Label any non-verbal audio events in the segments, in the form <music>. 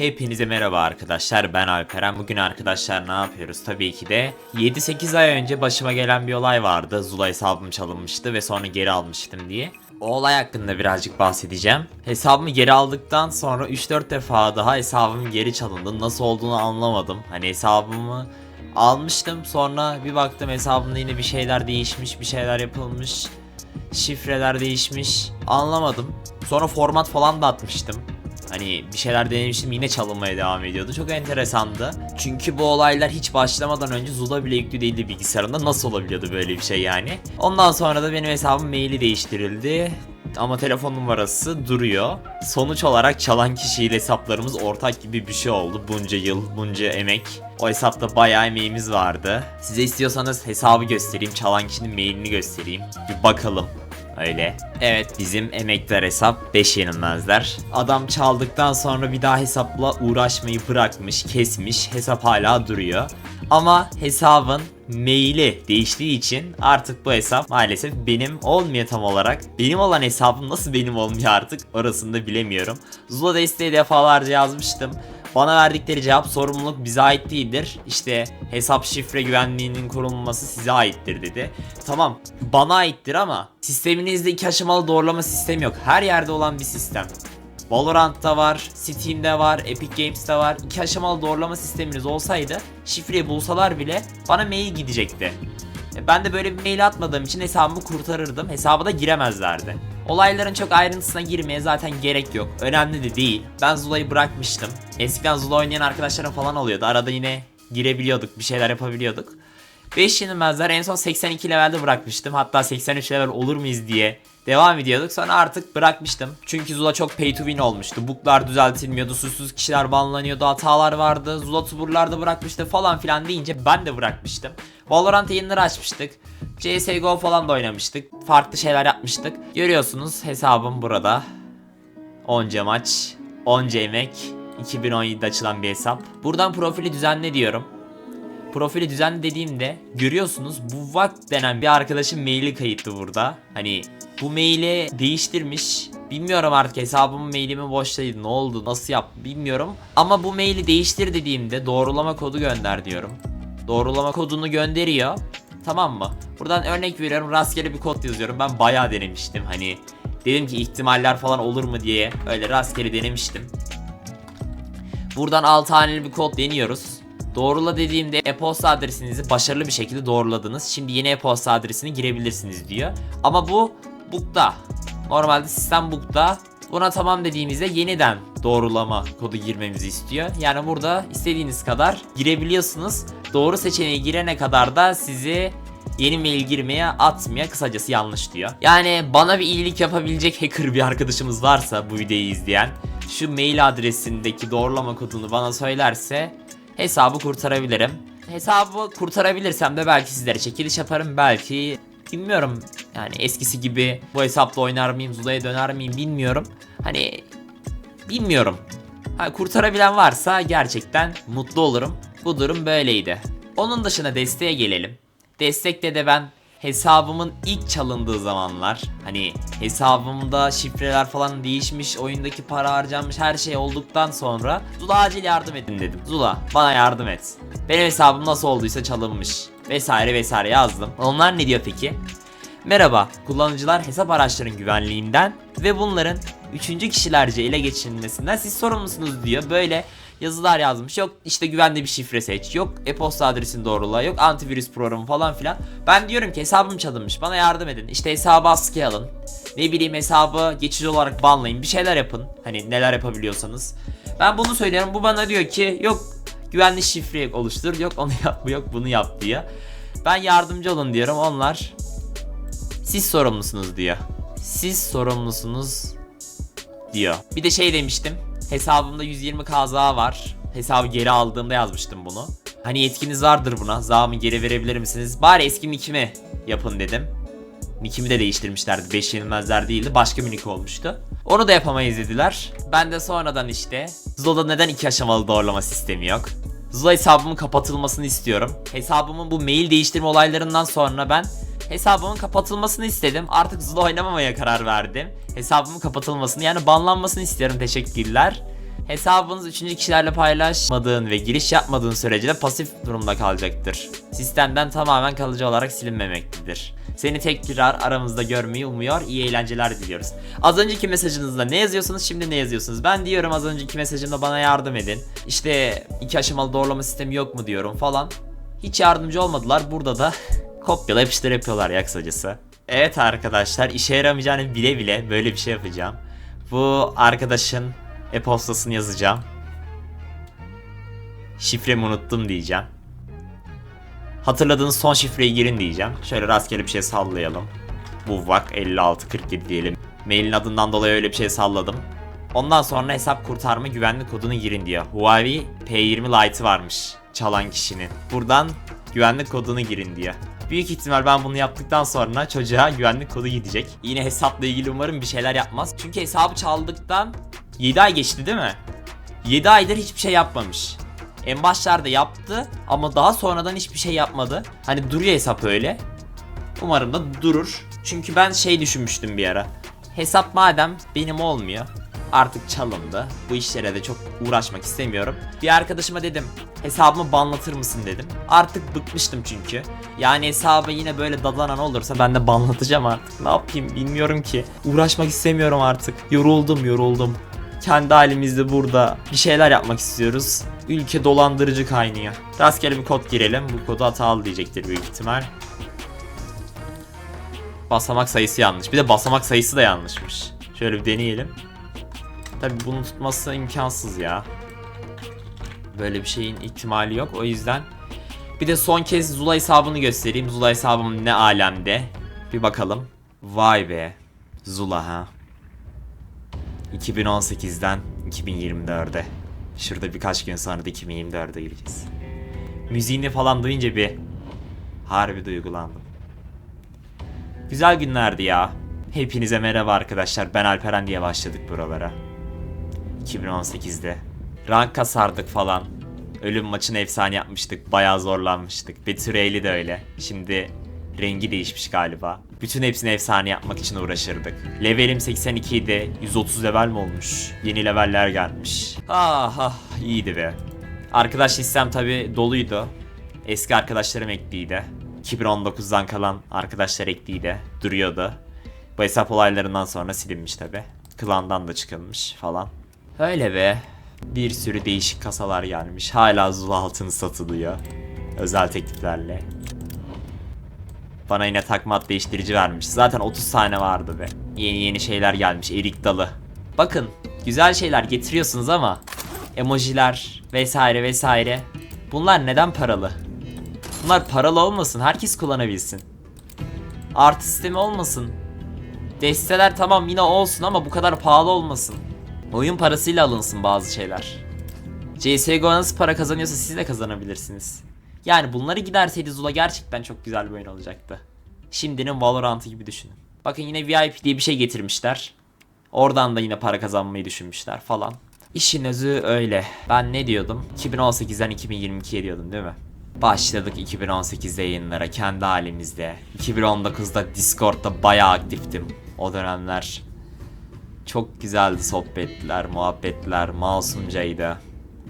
Hepinize merhaba arkadaşlar ben Alperen. Bugün arkadaşlar ne yapıyoruz? Tabii ki de 7-8 ay önce başıma gelen bir olay vardı. Zula hesabım çalınmıştı ve sonra geri almıştım diye. O olay hakkında birazcık bahsedeceğim. Hesabımı geri aldıktan sonra 3-4 defa daha hesabım geri çalındı. Nasıl olduğunu anlamadım. Hani hesabımı almıştım sonra bir baktım hesabımda yine bir şeyler değişmiş bir şeyler yapılmış Şifreler değişmiş. Anlamadım. Sonra format falan da atmıştım Hani bir şeyler denemiştim yine çalınmaya devam ediyordu. Çok enteresandı. Çünkü bu olaylar hiç başlamadan önce Zula bile yüklü değildi bilgisayarında. Nasıl olabiliyordu böyle bir şey yani? Ondan sonra da benim hesabım maili değiştirildi. Ama telefon numarası duruyor. Sonuç olarak çalan kişiyle hesaplarımız ortak gibi bir şey oldu. Bunca yıl, bunca emek. O hesapta bayağı emeğimiz vardı. Size istiyorsanız hesabı göstereyim, çalan kişinin mailini göstereyim. Bir bakalım. Öyle. Evet bizim emekler hesap 5 yenilmezler. Adam çaldıktan sonra bir daha hesapla uğraşmayı bırakmış, kesmiş. Hesap hala duruyor. Ama hesabın maili değiştiği için artık bu hesap maalesef benim olmuyor tam olarak. Benim olan hesabım nasıl benim olmuyor artık orasını da bilemiyorum. Zula desteği defalarca yazmıştım. Bana verdikleri cevap sorumluluk bize ait değildir. İşte hesap şifre güvenliğinin korunması size aittir dedi. Tamam bana aittir ama sisteminizde iki aşamalı doğrulama sistemi yok. Her yerde olan bir sistem. Valorant'ta var, Steam'de var, Epic Games'te var. İki aşamalı doğrulama sisteminiz olsaydı şifreyi bulsalar bile bana mail gidecekti. E, Ben de böyle bir mail atmadığım için hesabımı kurtarırdım. Hesaba da giremezlerdi. Olayların çok ayrıntısına girmeye zaten gerek yok. Önemli de değil. Ben Zula'yı bırakmıştım. Eskiden Zula oynayan arkadaşlarım falan oluyordu. Arada yine girebiliyorduk, bir şeyler yapabiliyorduk. 5 yenilmezler en son 82 levelde bırakmıştım. Hatta 83 level olur muyuz diye devam ediyorduk. Sonra artık bırakmıştım. Çünkü Zula çok pay to win olmuştu. Buglar düzeltilmiyordu. Susuz kişiler banlanıyordu. Hatalar vardı. Zula tuburlarda bırakmıştı falan filan deyince ben de bırakmıştım. Valorant yayınları açmıştık. CSGO falan da oynamıştık. Farklı şeyler yapmıştık. Görüyorsunuz hesabım burada. Onca maç, onca emek. 2017'de açılan bir hesap. Buradan profili düzenle diyorum. Profili düzenle dediğimde görüyorsunuz bu vak denen bir arkadaşın maili kayıtlı burada. Hani bu maili değiştirmiş. Bilmiyorum artık hesabımın mailimi boştaydı. Ne oldu? Nasıl yap? Bilmiyorum. Ama bu maili değiştir dediğimde doğrulama kodu gönder diyorum. Doğrulama kodunu gönderiyor. Tamam mı? Buradan örnek veriyorum. Rastgele bir kod yazıyorum. Ben bayağı denemiştim. Hani dedim ki ihtimaller falan olur mu diye öyle rastgele denemiştim. Buradan 6 haneli bir kod deniyoruz. Doğrula dediğimde e-posta adresinizi başarılı bir şekilde doğruladınız. Şimdi yeni e-posta adresini girebilirsiniz diyor. Ama bu book'ta. Normalde sistem book'ta. Buna tamam dediğimizde yeniden doğrulama kodu girmemizi istiyor. Yani burada istediğiniz kadar girebiliyorsunuz. Doğru seçeneği girene kadar da sizi yeni mail girmeye atmaya kısacası yanlış diyor. Yani bana bir iyilik yapabilecek hacker bir arkadaşımız varsa bu videoyu izleyen şu mail adresindeki doğrulama kodunu bana söylerse hesabı kurtarabilirim. Hesabı kurtarabilirsem de belki sizlere çekiliş yaparım belki bilmiyorum yani eskisi gibi bu hesapla oynar mıyım Zula'ya döner miyim bilmiyorum. Hani bilmiyorum. Ha, kurtarabilen varsa gerçekten mutlu olurum. Bu durum böyleydi. Onun dışında desteğe gelelim. Destekte de ben hesabımın ilk çalındığı zamanlar hani hesabımda şifreler falan değişmiş oyundaki para harcanmış her şey olduktan sonra Zula acil yardım edin dedim. Zula bana yardım et. Benim hesabım nasıl olduysa çalınmış vesaire vesaire yazdım. Onlar ne diyor peki? Merhaba, kullanıcılar hesap araçlarının güvenliğinden ve bunların üçüncü kişilerce ele geçirilmesinden siz sorumlusunuz diyor. Böyle yazılar yazmış. Yok işte güvenli bir şifre seç. Yok e-posta adresini doğrula. Yok antivirüs programı falan filan. Ben diyorum ki hesabım çalınmış. Bana yardım edin. İşte hesabı askıya alın. Ne bileyim hesabı geçici olarak banlayın. Bir şeyler yapın. Hani neler yapabiliyorsanız. Ben bunu söylüyorum. Bu bana diyor ki yok güvenli şifre oluştur. Yok onu <laughs> yap, yok bunu yap diyor. Ben yardımcı olun diyorum. Onlar siz sorumlusunuz diyor. Siz sorumlusunuz diyor. Bir de şey demiştim. Hesabımda 120 kaza var. Hesabı geri aldığımda yazmıştım bunu. Hani yetkiniz vardır buna. Zamı geri verebilir misiniz? Bari eski nickimi yapın dedim. Nickimi de değiştirmişlerdi. 5 yenilmezler değildi. Başka bir nick olmuştu. Onu da yapamayız dediler. Ben de sonradan işte Zula'da neden iki aşamalı doğrulama sistemi yok? Zula hesabımın kapatılmasını istiyorum. Hesabımın bu mail değiştirme olaylarından sonra ben hesabımın kapatılmasını istedim. Artık Zula oynamamaya karar verdim. Hesabımın kapatılmasını yani banlanmasını istiyorum. Teşekkürler. Hesabınız üçüncü kişilerle paylaşmadığın ve giriş yapmadığın sürece de pasif durumda kalacaktır. Sistemden tamamen kalıcı olarak silinmemektedir. Seni tekrar aramızda görmeyi umuyor. İyi eğlenceler diliyoruz. Az önceki mesajınızda ne yazıyorsunuz şimdi ne yazıyorsunuz? Ben diyorum az önceki mesajımda bana yardım edin. İşte iki aşamalı doğrulama sistemi yok mu diyorum falan. Hiç yardımcı olmadılar. Burada da <laughs> kopyala yapıştır yapıyorlar ya kısacası. Evet arkadaşlar işe yaramayacağını bile bile böyle bir şey yapacağım. Bu arkadaşın e-postasını yazacağım. Şifremi unuttum diyeceğim. Hatırladığınız son şifreyi girin diyeceğim. Şöyle rastgele bir şey sallayalım. Buvvak 5647 diyelim. Mailin adından dolayı öyle bir şey salladım. Ondan sonra hesap kurtarma güvenlik kodunu girin diyor. Huawei P20 Lite'ı varmış çalan kişinin. Buradan güvenlik kodunu girin diyor. Büyük ihtimal ben bunu yaptıktan sonra çocuğa güvenlik kodu gidecek. Yine hesapla ilgili umarım bir şeyler yapmaz. Çünkü hesabı çaldıktan 7 ay geçti değil mi? 7 aydır hiçbir şey yapmamış. En başlarda yaptı ama daha sonradan hiçbir şey yapmadı. Hani duruyor hesap öyle. Umarım da durur. Çünkü ben şey düşünmüştüm bir ara. Hesap madem benim olmuyor. Artık çalındı. Bu işlere de çok uğraşmak istemiyorum. Bir arkadaşıma dedim. Hesabımı banlatır mısın dedim. Artık bıkmıştım çünkü. Yani hesabı yine böyle dadanan olursa ben de banlatacağım artık. Ne yapayım bilmiyorum ki. Uğraşmak istemiyorum artık. Yoruldum yoruldum. Kendi halimizde burada bir şeyler yapmak istiyoruz. Ülke dolandırıcı kaynıyor. Rastgele bir kod girelim. Bu kodu hatalı diyecektir büyük ihtimal. Basamak sayısı yanlış. Bir de basamak sayısı da yanlışmış. Şöyle bir deneyelim. Tabi bunu tutması imkansız ya. Böyle bir şeyin ihtimali yok. O yüzden bir de son kez Zula hesabını göstereyim. Zula hesabım ne alemde. Bir bakalım. Vay be. Zula ha. 2018'den 2024'e. Şurada birkaç gün sonra da 2024'e gireceğiz. Müziğini falan duyunca bir harbi duygulandım. Güzel günlerdi ya. Hepinize merhaba arkadaşlar. Ben Alperen diye başladık buralara. 2018'de. Rank kasardık falan. Ölüm maçını efsane yapmıştık. Bayağı zorlanmıştık. Betüreyli de öyle. Şimdi rengi değişmiş galiba. Bütün hepsini efsane yapmak için uğraşırdık. Levelim 82 idi. 130 level mi olmuş? Yeni leveller gelmiş. Ah ah iyiydi be. Arkadaş listem tabi doluydu. Eski arkadaşlarım ekliydi. 2019'dan kalan arkadaşlar ekliydi. Duruyordu. Bu hesap olaylarından sonra silinmiş tabi. Klandan da çıkılmış falan. Öyle be. Bir sürü değişik kasalar gelmiş. Hala Zula altını satılıyor. Özel tekliflerle. Bana yine takmat değiştirici vermiş. Zaten 30 tane vardı be. Yeni yeni şeyler gelmiş. Erik dalı. Bakın güzel şeyler getiriyorsunuz ama emojiler vesaire vesaire. Bunlar neden paralı? Bunlar paralı olmasın. Herkes kullanabilsin. Artı sistemi olmasın. Desteler tamam yine olsun ama bu kadar pahalı olmasın. Oyun parasıyla alınsın bazı şeyler. CSGO nasıl para kazanıyorsa siz de kazanabilirsiniz. Yani bunları giderseydi Zula gerçekten çok güzel bir oyun olacaktı. Şimdinin Valorant'ı gibi düşünün. Bakın yine VIP diye bir şey getirmişler. Oradan da yine para kazanmayı düşünmüşler falan. İşin özü öyle. Ben ne diyordum? 2018'den 2022'ye diyordum değil mi? Başladık 2018'de yayınlara kendi halimizde. 2019'da Discord'da bayağı aktiftim. O dönemler çok güzeldi sohbetler, muhabbetler, masumcaydı.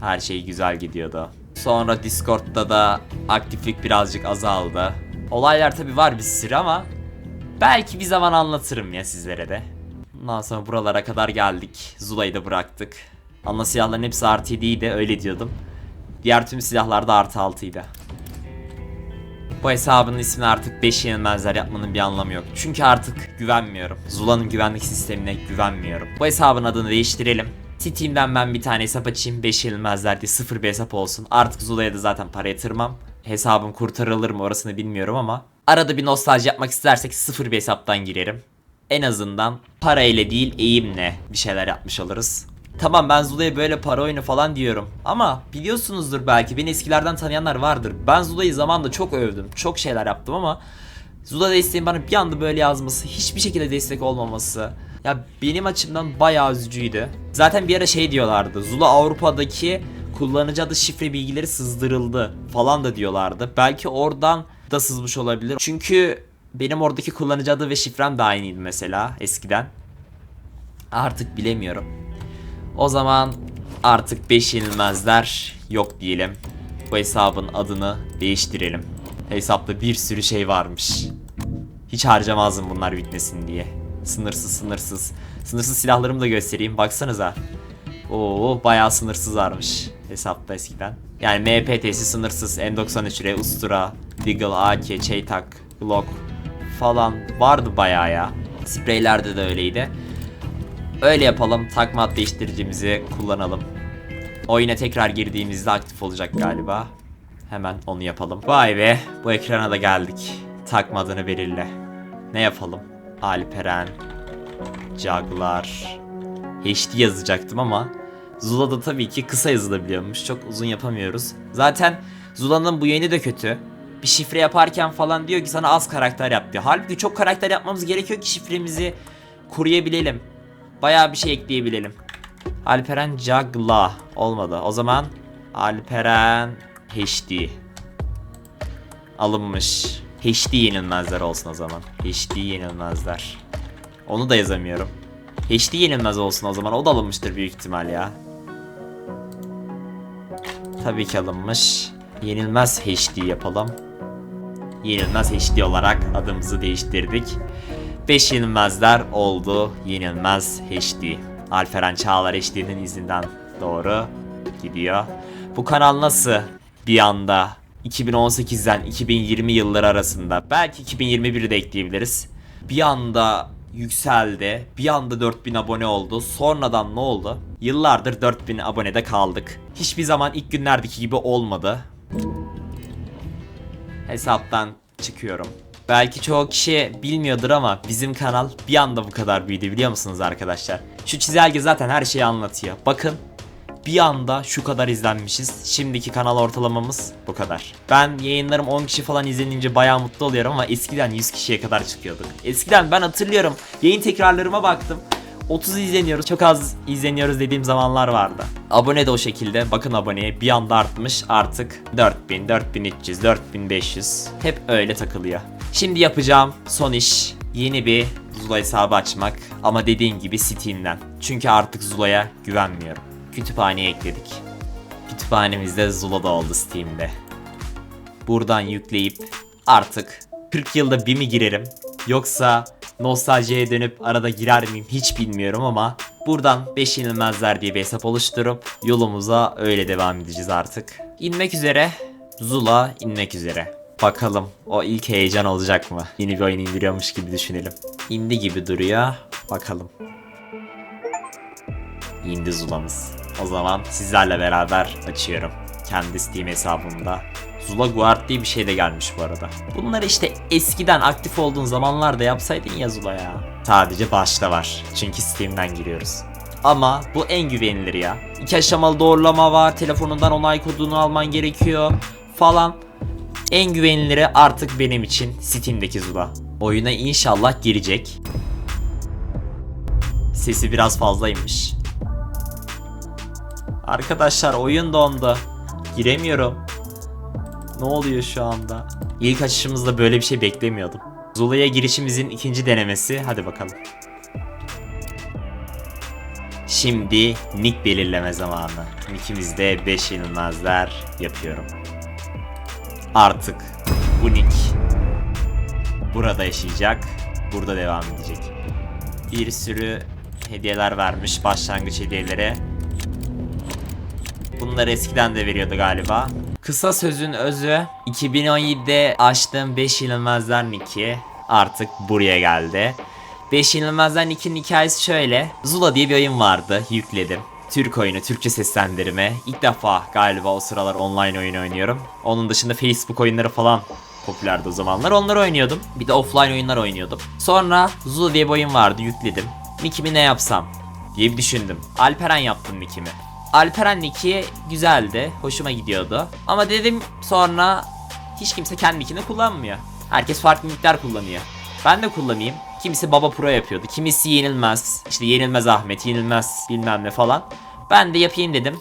Her şey güzel gidiyordu. Sonra Discord'da da aktiflik birazcık azaldı. Olaylar tabi var bir sürü ama belki bir zaman anlatırım ya sizlere de. Ondan sonra buralara kadar geldik. Zula'yı da bıraktık. Ana silahların hepsi artı 7'ydi öyle diyordum. Diğer tüm silahlar da artı 6'ydı. Bu hesabın ismini artık 5 yenilmezler yapmanın bir anlamı yok. Çünkü artık güvenmiyorum. Zula'nın güvenlik sistemine güvenmiyorum. Bu hesabın adını değiştirelim. Steam'den ben bir tane hesap açayım 5 yenilmezler diye sıfır bir hesap olsun. Artık Zula'ya da zaten para yatırmam. Hesabım kurtarılır mı orasını bilmiyorum ama. Arada bir nostalji yapmak istersek sıfır bir hesaptan girerim. En azından para ile değil eğimle bir şeyler yapmış oluruz. Tamam ben Zula'ya böyle para oyunu falan diyorum. Ama biliyorsunuzdur belki beni eskilerden tanıyanlar vardır. Ben Zula'yı zamanında çok övdüm. Çok şeyler yaptım ama Zula desteğin bana bir anda böyle yazması, hiçbir şekilde destek olmaması ya benim açımdan bayağı üzücüydü. Zaten bir ara şey diyorlardı. Zula Avrupa'daki kullanıcı adı şifre bilgileri sızdırıldı falan da diyorlardı. Belki oradan da sızmış olabilir. Çünkü benim oradaki kullanıcı adı ve şifrem de aynıydı mesela eskiden. Artık bilemiyorum. O zaman Artık 5 yenilmezler yok diyelim. Bu hesabın adını değiştirelim. Hesapta bir sürü şey varmış. Hiç harcamazdım bunlar bitmesin diye. Sınırsız sınırsız. Sınırsız silahlarımı da göstereyim. Baksanıza. Oo bayağı sınırsız varmış hesapta eskiden. Yani MPT'si sınırsız, M93R, Ustura, Deagle, AK, Çeytak, Glock falan vardı bayağı ya. Spreylerde de öyleydi. Öyle yapalım. Takma değiştiricimizi kullanalım. Oyuna tekrar girdiğimizde aktif olacak galiba. Hemen onu yapalım. Vay be bu ekrana da geldik. Takma adını belirle. Ne yapalım? Alperen, Jaglar, HD yazacaktım ama Zula'da tabii ki kısa yazılabiliyormuş. Çok uzun yapamıyoruz. Zaten Zula'nın bu yeni de kötü. Bir şifre yaparken falan diyor ki sana az karakter yap diyor. Halbuki çok karakter yapmamız gerekiyor ki şifremizi koruyabilelim. Bayağı bir şey ekleyebilelim. Alperen Jagla olmadı. O zaman Alperen HD alınmış. HD yenilmezler olsun o zaman. HD yenilmezler. Onu da yazamıyorum. HD yenilmez olsun o zaman. O da alınmıştır büyük ihtimal ya. Tabii ki alınmış. Yenilmez HD yapalım. Yenilmez HD olarak adımızı değiştirdik. 5 yenilmezler oldu. Yenilmez HD. Alperen Çağlar HD'nin izinden doğru gidiyor. Bu kanal nasıl bir anda 2018'den 2020 yılları arasında belki 2021'i de ekleyebiliriz. Bir anda yükseldi. Bir anda 4000 abone oldu. Sonradan ne oldu? Yıllardır 4000 abonede kaldık. Hiçbir zaman ilk günlerdeki gibi olmadı. Hesaptan çıkıyorum. Belki çoğu kişi bilmiyordur ama bizim kanal bir anda bu kadar büyüdü biliyor musunuz arkadaşlar? Şu çizelge zaten her şeyi anlatıyor. Bakın bir anda şu kadar izlenmişiz. Şimdiki kanal ortalamamız bu kadar. Ben yayınlarım 10 kişi falan izlenince bayağı mutlu oluyorum ama eskiden 100 kişiye kadar çıkıyorduk. Eskiden ben hatırlıyorum yayın tekrarlarıma baktım. 30 izleniyoruz, çok az izleniyoruz dediğim zamanlar vardı. Abone de o şekilde. Bakın aboneye bir anda artmış. Artık 4000, 4300, 4500 hep öyle takılıyor. Şimdi yapacağım son iş yeni bir Zula hesabı açmak ama dediğim gibi Steam'den. Çünkü artık Zula'ya güvenmiyorum. Kütüphaneye ekledik. Kütüphanemizde Zula da oldu Steam'de. Buradan yükleyip artık 40 yılda bir mi girerim yoksa nostaljiye dönüp arada girer miyim hiç bilmiyorum ama buradan 5 yenilmezler diye bir hesap oluşturup yolumuza öyle devam edeceğiz artık. İnmek üzere Zula inmek üzere. Bakalım o ilk heyecan olacak mı? Yeni bir oyun indiriyormuş gibi düşünelim. İndi gibi duruyor. Bakalım. İndi Zula'mız. O zaman sizlerle beraber açıyorum. Kendi Steam hesabımda. Zula Guard diye bir şey de gelmiş bu arada. Bunları işte eskiden aktif olduğun zamanlarda yapsaydın ya Zula ya. Sadece başta var. Çünkü Steam'den giriyoruz. Ama bu en güvenilir ya. İki aşamalı doğrulama var. Telefonundan onay kodunu alman gerekiyor falan. En güveniliri artık benim için Steam'deki Zula. Oyuna inşallah girecek. Sesi biraz fazlaymış. Arkadaşlar oyun dondu. Giremiyorum. Ne oluyor şu anda? İlk açışımızda böyle bir şey beklemiyordum. Zula'ya girişimizin ikinci denemesi. Hadi bakalım. Şimdi nick belirleme zamanı. Nick'imizde 5 yenilmezler yapıyorum. Artık bu nick burada yaşayacak. Burada devam edecek. Bir sürü hediyeler vermiş başlangıç hediyeleri. Bunları eskiden de veriyordu galiba. Kısa sözün özü 2017'de açtığım 5 yenilmezler Nick'i artık buraya geldi. 5 yenilmezler Nick'in hikayesi şöyle. Zula diye bir oyun vardı yükledim. Türk oyunu, Türkçe seslendirme. İlk defa galiba o sıralar online oyun oynuyorum. Onun dışında Facebook oyunları falan popülerdi o zamanlar. Onları oynuyordum. Bir de offline oyunlar oynuyordum. Sonra Zula diye bir oyun vardı yükledim. Nick'imi ne yapsam diye bir düşündüm. Alperen yaptım nick'imi. Alperen nick'i güzeldi. Hoşuma gidiyordu. Ama dedim sonra hiç kimse kendi nick'ini kullanmıyor. Herkes farklı nickler kullanıyor. Ben de kullanayım. Kimisi Baba Pro yapıyordu. Kimisi Yenilmez. İşte Yenilmez Ahmet, Yenilmez bilmem ne falan. Ben de yapayım dedim.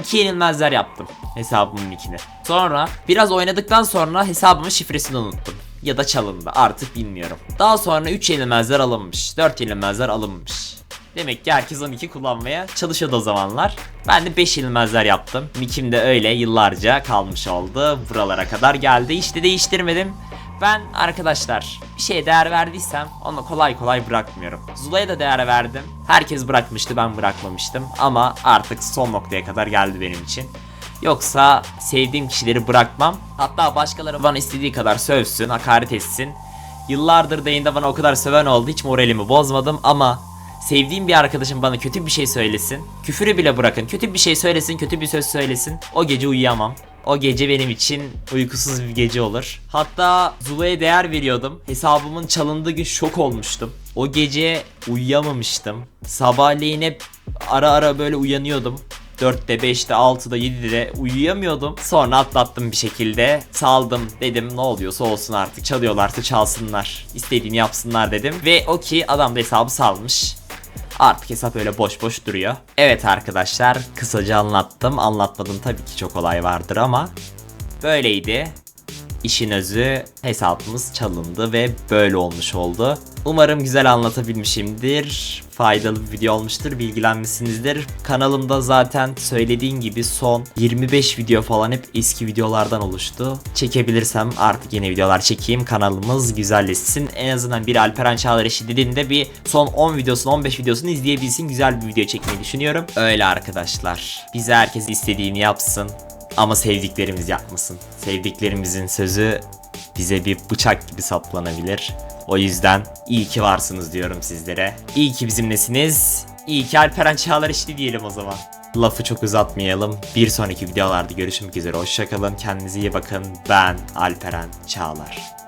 İki yenilmezler yaptım hesabımın nickini. Sonra biraz oynadıktan sonra hesabımın şifresini unuttum. Ya da çalındı artık bilmiyorum. Daha sonra 3 yenilmezler alınmış. 4 yenilmezler alınmış. Demek ki herkes 12 kullanmaya çalışıyordu o zamanlar. Ben de 5 yenilmezler yaptım. Nick'im de öyle yıllarca kalmış oldu. Buralara kadar geldi. İşte değiştirmedim. Ben arkadaşlar bir şeye değer verdiysem onu kolay kolay bırakmıyorum. Zula'ya da değer verdim. Herkes bırakmıştı ben bırakmamıştım. Ama artık son noktaya kadar geldi benim için. Yoksa sevdiğim kişileri bırakmam. Hatta başkaları bana istediği kadar sövsün, hakaret etsin. Yıllardır da bana o kadar söven oldu. Hiç moralimi bozmadım ama sevdiğim bir arkadaşım bana kötü bir şey söylesin. Küfürü bile bırakın. Kötü bir şey söylesin, kötü bir söz söylesin. O gece uyuyamam. O gece benim için uykusuz bir gece olur. Hatta Zula'ya değer veriyordum. Hesabımın çalındığı gün şok olmuştum. O gece uyuyamamıştım. Sabahleyin hep ara ara böyle uyanıyordum. 4'te, 5'te, 6'da, 7'de uyuyamıyordum. Sonra atlattım bir şekilde. Saldım dedim ne oluyorsa olsun artık. Çalıyorlarsa çalsınlar. İstediğini yapsınlar dedim. Ve o ki adam da hesabı salmış. Artık hesap öyle boş boş duruyor. Evet arkadaşlar kısaca anlattım. Anlatmadım tabii ki çok olay vardır ama böyleydi. İşin özü hesabımız çalındı ve böyle olmuş oldu. Umarım güzel anlatabilmişimdir. Faydalı bir video olmuştur, bilgilenmişsinizdir. Kanalımda zaten söylediğim gibi son 25 video falan hep eski videolardan oluştu. Çekebilirsem artık yeni videolar çekeyim. Kanalımız güzelleşsin. En azından bir Alperen Çağlar eşi dediğinde bir son 10 videosunu 15 videosunu izleyebilsin. Güzel bir video çekmeyi düşünüyorum. Öyle arkadaşlar. Bize herkes istediğini yapsın. Ama sevdiklerimiz yapmasın. Sevdiklerimizin sözü bize bir bıçak gibi saplanabilir. O yüzden iyi ki varsınız diyorum sizlere. İyi ki bizimlesiniz. İyi ki Alperen Çağlar işte diyelim o zaman. Lafı çok uzatmayalım. Bir sonraki videolarda görüşmek üzere. Hoşçakalın. Kendinize iyi bakın. Ben Alperen Çağlar.